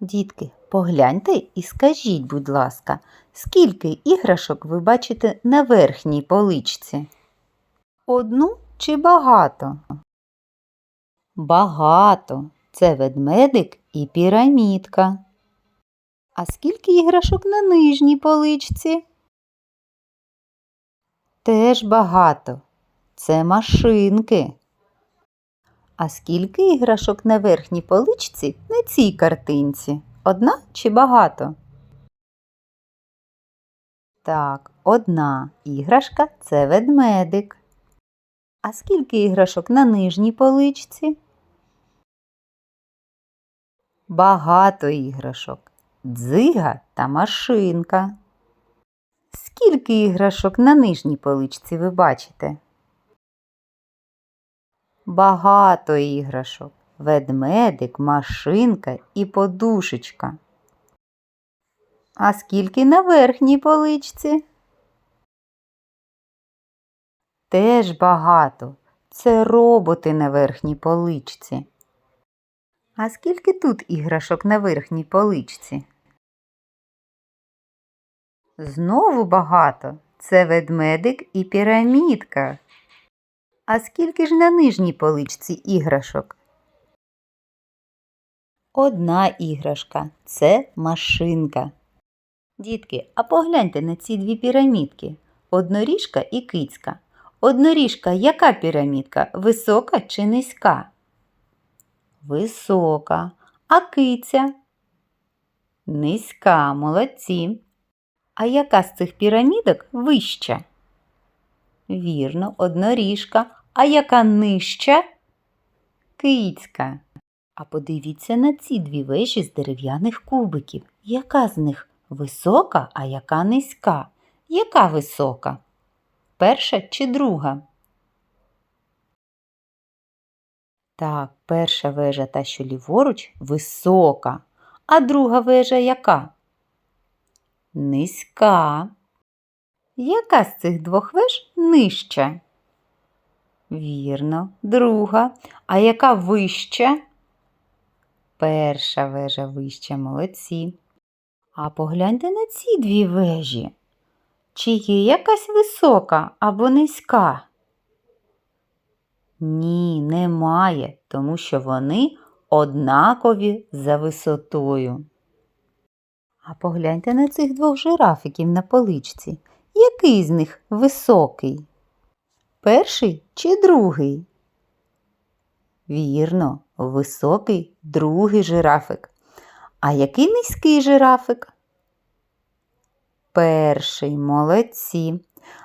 Дітки, погляньте і скажіть, будь ласка, скільки іграшок ви бачите на верхній поличці? Одну чи багато? Багато. Це ведмедик і пірамідка. А скільки іграшок на нижній поличці? Теж багато. Це машинки. А скільки іграшок на верхній поличці на цій картинці? Одна чи багато? Так, одна іграшка це ведмедик. А скільки іграшок на нижній поличці? Багато іграшок. Дзига та машинка. Скільки іграшок на нижній поличці ви бачите? Багато іграшок. Ведмедик, машинка і подушечка. А скільки на верхній поличці? Теж багато. Це роботи на верхній поличці. А скільки тут іграшок на верхній поличці? Знову багато. Це ведмедик і пірамідка. А скільки ж на нижній поличці іграшок? Одна іграшка це машинка. Дітки, а погляньте на ці дві пірамідки одноріжка і кицька. Одноріжка яка пірамідка? Висока чи низька? Висока. А киця? Низька, молодці. А яка з цих пірамідок вища? Вірно, одноріжка. А яка нижча? Кицька. А подивіться на ці дві вежі з дерев'яних кубиків. Яка з них висока, а яка низька? Яка висока? Перша чи друга? Так, перша вежа та, що ліворуч, висока. А друга вежа яка? Низька. Яка з цих двох веж нижча? Вірно, друга. А яка вища? Перша вежа вища, молодці. А погляньте на ці дві вежі. Чи є якась висока або низька? Ні, немає, тому що вони однакові за висотою. А погляньте на цих двох жирафиків на поличці. Який з них високий? Перший чи другий? Вірно, високий другий жирафик. А який низький жирафик? Перший, молодці.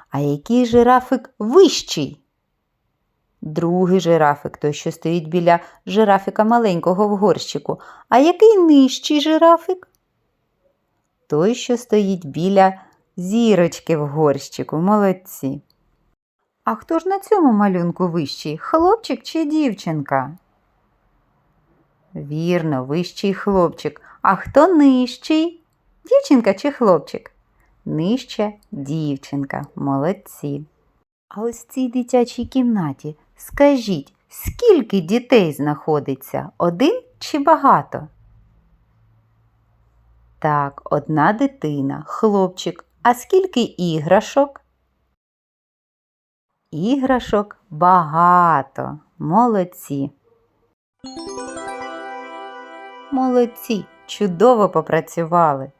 А який жирафик вищий? Другий жирафик, той, що стоїть біля жирафика маленького в горщику. А який нижчий жирафик? Той, що стоїть біля зірочки в горщику. Молодці. А хто ж на цьому малюнку вищий? Хлопчик чи дівчинка? Вірно, вищий хлопчик. А хто нижчий? Дівчинка чи хлопчик? Нижча дівчинка. Молодці. А ось в цій дитячій кімнаті скажіть, скільки дітей знаходиться? Один чи багато? Так, одна дитина, хлопчик. А скільки іграшок? Іграшок багато. Молодці. Молодці, чудово попрацювали.